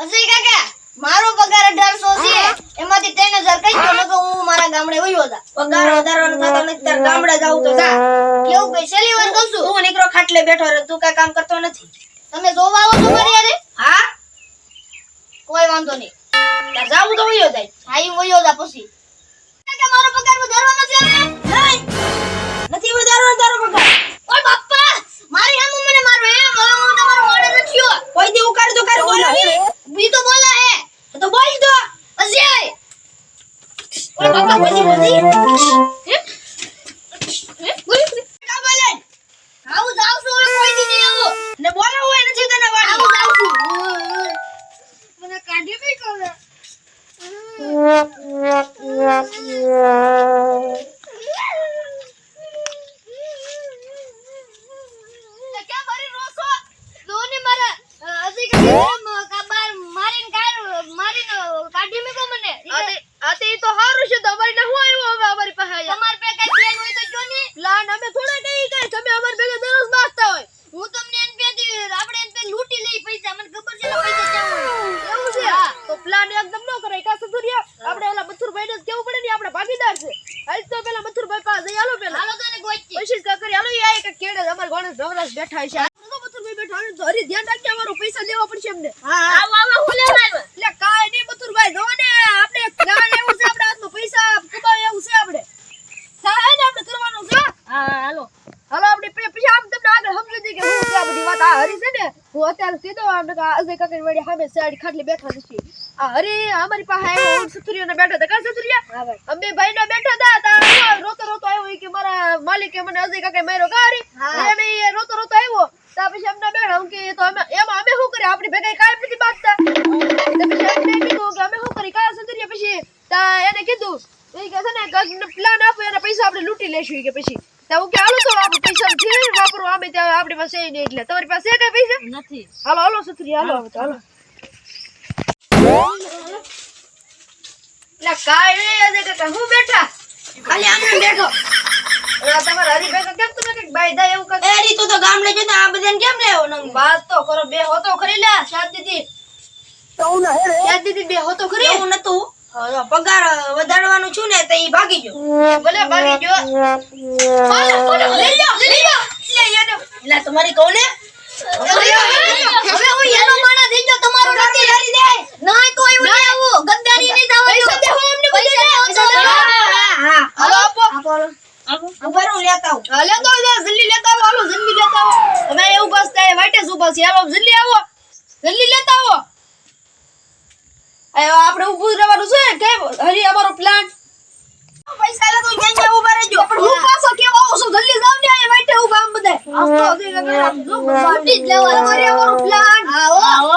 અજય કાકા મારો પગાર અઢારસો છે. એમાંથી ત્રણ હજાર કઈ દો નકર હું મારા ગામડે વયો હતા પગાર વધારવાનો થતો નથી તાર ગામડે જાવ તો જા. કેવું કઈ છેલ્લી વાર કહું છું? હું નીકળો ખાટલે બેઠો રહે તું કઈ કામ કરતો નથી. તમે જોવા આવો મારી હારે? હા? કોઈ વાંધો નહીં. તાર જાવું તો વયો જાય. હા ઈ વયો જા પછી. મારીને કાઢ મેકો મને. ઈ તો હારું છે તમારી ના હું આવ્યો હવે અમારી પાસે આયા. તમાર પે કઈ પ્લાન હોય તો કયો ને પ્લાન અમે થોડા કઈ કઈ તમે અમાર ભેગા દરરોજ માગતા હોય હું તમને એન પેથી આપણે એન પે લૂંટી લઈ પૈસા મને ખબર છે ને પૈસા ક્યાં હોય એવું છે હા. તો પ્લાન એકદમ ન કરાય કા સસુરિયા આપણે ઓલા મથુરભાઈ ને કેવું પડે ને આપણે ભાગીદાર છે હાલ તો પેલા મથુરભાઈ પાસે જઈ હાલો પેલા હાલો તો એને ગોચી પછી કા કરી હાલો ઈ આય કે કેડે અમાર ગણેશ બેઠા છે. ને ધ્યાન રાખજે અમારો પૈસા લેવા પડશે એમને હા આવો આવો હું લેવા આવ્યો? એટલે કાઈ નહીં મથુરભાઈ નો ને આપણે જ્ઞાન એવું છે આપણા હાથમાં પૈસા કમાય એવું છે આપણે. થાય ને આપણે કરવાનું છે હા હાલો. હાલો આપણે પછી આમ તમને આગળ સમજી દઈએ કે હું આ બધી વાત આ હરી છે ને હું અત્યારે સીધો આમ કે અજય કાકાની વાડી સામે સાઈડ ખાટલી બેઠા નથી આ હરી અમારી પાસે આવ્યો હું બેઠા હતા. કા સતુરિયા અમે ભાઈ. ના બેઠા હતા રોતો રોતો આવ્યો કે મને અજય કાકે માર્યો કારી એ રોતો રોતો આવ્યો. તા પછી અમને બેઠા હું કે તો અમે એમાં અમે શું કરીએ આપણી ભેગા કાઈ નથી બાંધતા. તો પછી અમને કીધું કે અમે શું કરી? કાયા સતુરિયા પછી તા એને કીધું એ કે છે ને પ્લાન આપો એના પૈસા આપણે લૂંટી લેશું કે પછી. તા હું કે હાલો તો આપણે પૈસા ફેરવી વાપરો અમે ત્યાં આપણી પાસે નહીં એટલે. તમારી પાસે કઈ પૈસા? નથી. હાલો હાલો સતુરી હાલો હાલો એટલે કાંઈ નહીં અજય કાકા હું બેઠા? ખાલી આમને બેઠો. તમારા હરી કેમ તમે કંઈક બાયદા એવું કંઈક એ રીતો તો ગામડે જતા આ બધાને કેમ લેવો નંગ? વાત તો કરો બે હોતો ખરી લે શાંતિથી. શાંતિથી બે હોતો ખરી? એવું નતું. પગાર વધારવાનું છું ને તો ઈ ભાગી જો ભલે ભાગી જો લઈ લો લઈ લો એટલે તમારી કહું ને? હવે હું એનો માણા થઈ ગયો તમારો રાતી હારી દે નહીં તો એવું નહીં. આવું ગદ્દારી નહીં થવા પૈસા દેવો એમને પૈસા તો હા, હા હા. હાલો આપો આપો. લેતા આવું. હા, લેતો આવો, જલ્દી લેતા આવો હાલો જલ્દી લેતા આવો. તમે એવું બસ થાય વાટે જ ઊભા છે. હાલો જલ્દી આવો. જલ્દી લેતા આવો. આપણે ઊભું રહેવાનું છે કે હરી અમારો પ્લાન પૈસા લે તો ક્યાં ક્યાં ઊભા રહેજો. પણ હું પાછો કેવા આવું છું? જલ્દી જાવ ને વાટે આમ હજી જો. વાટી જ અમારો પ્લાન આવો. આવો.